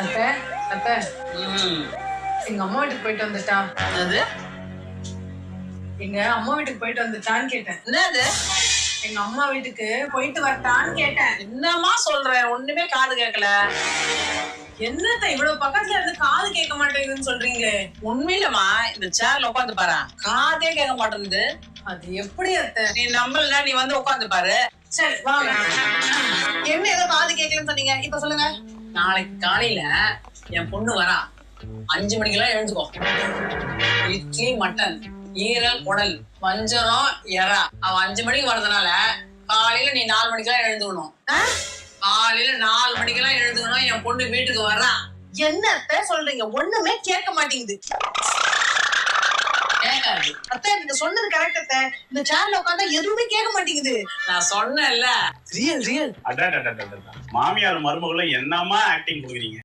அத்தை அத்தை. எங்க அம்மா வீட்டுக்கு போயிட்டு வந்துட்டா. என்னது? எங்க அம்மா வீட்டுக்கு போயிட்டு வந்துட்டான்னு கேட்டேன். என்னது? எங்க அம்மா வீட்டுக்கு போயிட்டு வரட்டான்னு கேட்டேன். என்னம்மா சொல்ற? ஒண்ணுமே காது கேட்கல என்னத்த இவ்வளவு பக்கத்துல இருந்து காது கேட்க மாட்டேங்குதுன்னு சொல்றீங்களே? உண்மையிலமா இந்த சேர்ல உட்காந்து பாரு. காதே கேட்க மாட்டேங்குது. அது எப்படி அத்தை? நீ நம்பல நீ வந்து உட்காந்து பாரு. சரி வாங்க. என்ன ஏதோ காது கேட்கலன்னு சொன்னீங்க? இப்ப சொல்லுங்க. நாளைக்கு காலையில என் பொண்ணு வரா. அஞ்சு மணிக்கெல்லாம் எழுந்துக்கோ. இட்லி மட்டன் ஈரல் குடல் வஞ்சரம் எறா. அவ அஞ்சு மணிக்கு வர்றதுனால காலையில நீ நாலு மணிக்கெல்லாம் எழுந்துக்கணும்? காலையில நாலு மணிக்கெல்லாம் எழுந்துக்கணும். என் பொண்ணு வீட்டுக்கு வர்றா. என்ன சொல்றீங்க? ஒண்ணுமே கேட்க மாட்டேங்குது. அத்தை நீங்க சொன்னது கரெக்ட் அத்தை. இந்த சேர்ல உட்காந்தா எதுவுமே கேட்க மாட்டேங்குது. நான் சொன்னேன்ல. Real real. மாமியார் மருமகளும் என்னமா ஆக்டிங் கொடுக்குறீங்க